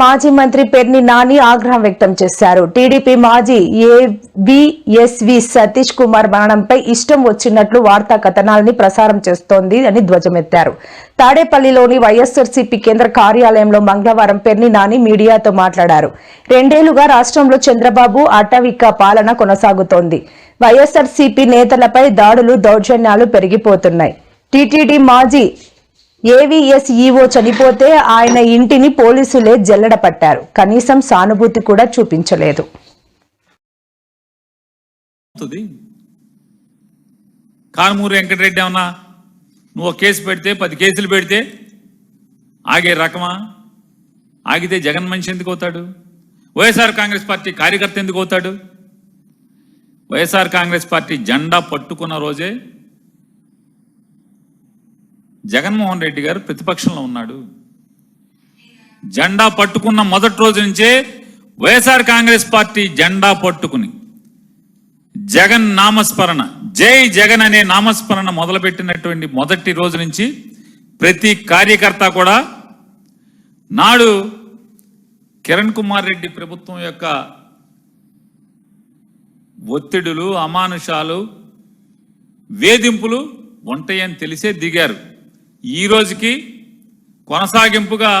మాజీ మంత్రి పెర్ని నాని ఆగ్రహం వ్యక్తం చేశారు. టీడీపీ మాజీ ఏవిఎస్వి సతీష్ కుమార్ మరణంపై ఇష్టం వచ్చినట్లు వార్తా కథనాలని ప్రసారం చేస్తోంది అని ధ్వజమెత్తారు. తాడేపల్లిలోని వైఎస్ఆర్సీపీ కేంద్ర కార్యాలయంలో మంగళవారం పెర్ని నాని మీడియాతో మాట్లాడారు. రెండేళ్ళుగా రాష్ట్రంలో చంద్రబాబు అటవిక పాలన కొనసాగుతోంది. వైఎస్ఆర్సీపీ నేతలపై దాడులు దౌర్జన్యాలు పెరిగిపోతున్నాయి. టీటీడీ మాజీ ఏవిఎస్ఈఓ చనిపోతే ఆయన ఇంటిని పోలీసులే జల్లెడ పట్టారు కనీసం సానుభూతి కూడా చూపించలేదు. కారుమూరు కానమూరి వెంకటరెడ్డి ఏమన్నా నువ్వు కేసు పెడితే పది కేసులు పెడితే ఆగే రకమా? ఆగితే జగన్ మనిషి ఎందుకు అవుతాడు? వైఎస్ఆర్ కాంగ్రెస్ పార్టీ కార్యకర్త ఎందుకు అవుతాడు? వైఎస్ఆర్ కాంగ్రెస్ పార్టీ జెండా పట్టుకున్న రోజే జగన్మోహన్ రెడ్డి గారు ప్రతిపక్షంలో ఉన్నాడు. జెండా పట్టుకున్న మొదటి రోజు నుంచే వైఎస్ఆర్ కాంగ్రెస్ పార్టీ జెండా పట్టుకుని జగన్ నామస్మరణ జై జగన్ అనే నామస్మరణ మొదలుపెట్టినటువంటి మొదటి రోజు నుంచి ప్రతి కార్యకర్త కూడా నాడు కిరణ్ కుమార్ రెడ్డి ప్రభుత్వం యొక్క ఒత్తిడులు అమానుషాలు వేధింపులు ఉంటాయని తెలిసే దిగారు. ఈ రోజుకి కొనసాగింపుగా